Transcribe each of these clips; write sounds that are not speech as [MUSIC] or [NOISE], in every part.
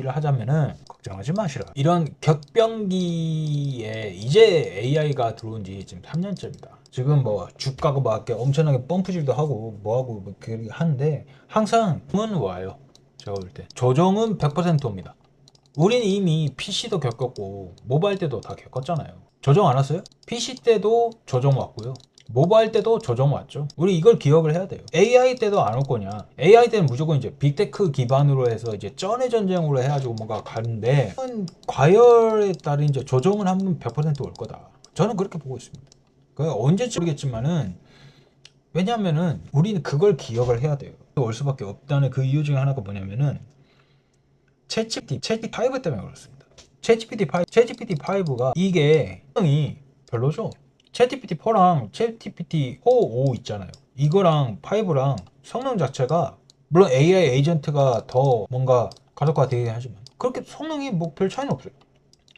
얘기를 하자면은 걱정하지 마시라. 이런 격변기에 이제 AI가 들어온 지 지금 3년째입니다. 지금 뭐 주가가 막 이렇게 엄청나게 펌프질도 하고 뭐하고 뭐 그렇게 하는데 항상 은 와요. 제가 볼 때. 조정은 100% 옵니다. 우린 이미 PC도 겪었고 모바일 때도 다 겪었잖아요. 조정 안 왔어요? PC 때도 조정 왔고요. 모바일 때도 조정 왔죠. 우리 이걸 기억을 해야 돼요. AI 때도 안 올 거냐? AI 때는 무조건 이제 빅테크 기반으로 해서 이제 쩐의 전쟁으로 해가지고 뭔가 가는데 과열에 따른 이제 조정은 한번 100%올 거다. 저는 그렇게 보고 있습니다. 그 언제지 모르겠지만은 왜냐면은 우리는 그걸 기억을 해야 돼요. 올 수밖에 없다는 그 이유 중에 하나가 뭐냐면은 챗GPT, 챗GPT 5 때문에 그렇습니다. 챗GPT 5, 챗GPT 5가 이게 성능이 별로죠. 챗GPT 4랑 챗GPT 4, 5 있잖아요. 이거랑 5랑 성능 자체가 물론 AI 에이전트가 더 뭔가 가속화 되긴 하지만 그렇게 성능이 뭐 별 차이는 없어요.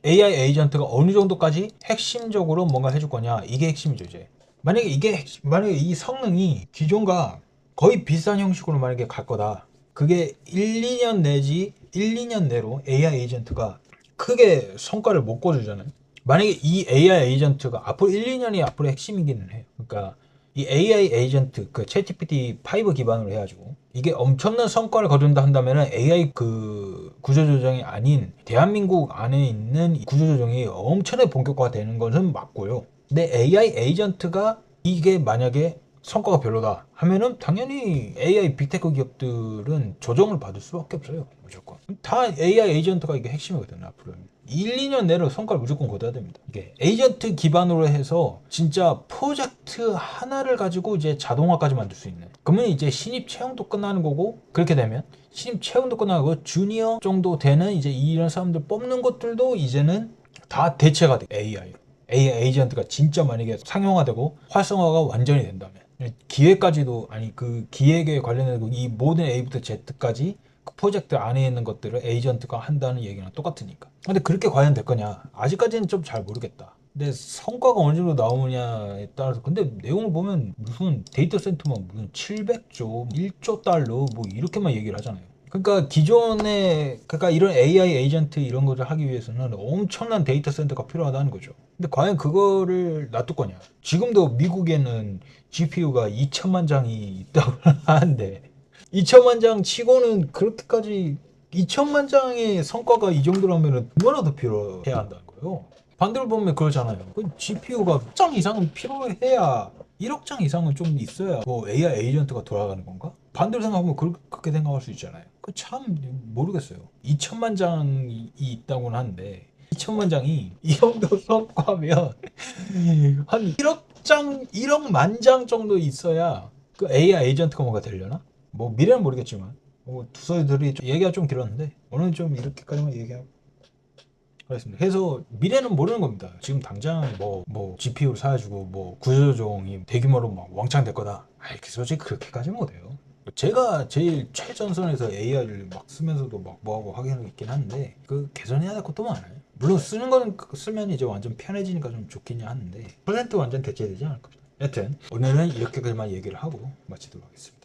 AI 에이전트가 어느 정도까지 핵심적으로 뭔가 해줄 거냐 이게 핵심이죠 이제. 만약에 이게 핵심- 만약에 이 성능이 기존과 거의 비슷한 형식으로 만약에 갈 거다. 그게 1, 2년 내지 1, 2년 내로 AI 에이전트가 크게 성과를 못 거두잖아요. 만약에 이 AI 에이전트가 앞으로 1, 2년이 앞으로 핵심이기는 해요. 그러니까 이 AI 에이전트 그 챗GPT 5 기반으로 해가지고 이게 엄청난 성과를 거둔다 한다면은 AI 그 구조조정이 아닌 대한민국 안에 있는 이 구조조정이 엄청나게 본격화되는 것은 맞고요. 근데 AI 에이전트가 이게 만약에 성과가 별로다 하면은 당연히 AI 빅테크 기업들은 조정을 받을 수밖에 없어요. 무조건. 다 AI 에이전트가 이게 핵심이거든요. 앞으로는. 1, 2년 내로 성과를 무조건 거둬야 됩니다. 이게 에이전트 기반으로 해서 진짜 프로젝트 하나를 가지고 이제 자동화까지 만들 수 있는. 그러면 이제 신입 채용도 끝나는 거고 그렇게 되면 신입 채용도 끝나고 주니어 정도 되는 이제 이런 사람들 뽑는 것들도 이제는 다 대체가 돼. AI로. AI 에이전트가 진짜 만약에 상용화되고 활성화가 완전히 된다면 기획까지도 아니 그 기획에 관련된 이 모든 A부터 Z까지 그 프로젝트 안에 있는 것들을 에이전트가 한다는 얘기랑 똑같으니까. 근데 그렇게 과연 될 거냐? 아직까지는 좀 잘 모르겠다. 근데 성과가 어느 정도 나오느냐에 따라서 근데 내용을 보면 무슨 데이터 센터만 무슨 700조, 1조 달러 뭐 이렇게만 얘기를 하잖아요. 그러니까 기존에 그러니까 이런 AI 에이전트 이런 것을 하기 위해서는 엄청난 데이터 센터가 필요하다는 거죠. 근데 과연 그거를 놔둘 거냐? 지금도 미국에는 GPU가 2천만 장이 있다고 [LAUGHS] 하는데 2천만 장 치고는 그렇게까지 2천만 장의 성과가 이 정도라면 얼마나 더 필요해야 한다는 거예요. 반대로 보면 그러잖아요. 그 GPU가 1장 이상은 필요해야 1억 장 이상은 좀 있어야 뭐 AI 에이전트가 돌아가는 건가? 반대로 생각하면 그- 그렇게 생각할 수 있잖아요. 그 참 모르겠어요. 2천만 장이 있다고는 하는데 2천만 장이 [LAUGHS] 이 정도 성과면 [LAUGHS] 한 1억 장, 1억 만장 정도 있어야 그 AI 에이전트가 뭔가 되려나? 뭐 미래는 모르겠지만 뭐 두서들이 좀 얘기가 좀 길었는데 오늘은 좀 이렇게까지만 얘기하고 하겠습니다. 그래서 미래는 모르는 겁니다. 지금 당장 뭐, 뭐 GPU를 사가지고 뭐 구조조정이 대규모로 막 왕창 될 거다. 아이, 그 솔직히 그렇게까지 못해요. 제가 제일 최전선에서 AI를 막 쓰면서도 막 뭐하고 하기는 있긴 한데 그 개선해야 될 것도 많아요. 물론 쓰는 거는 그- 쓰면 이제 완전 편해지니까 좀 좋긴 하는데 퍼센트 완전 대체되지 않을 겁니다. 여튼 오늘은 이렇게까지만 얘기를 하고 마치도록 하겠습니다.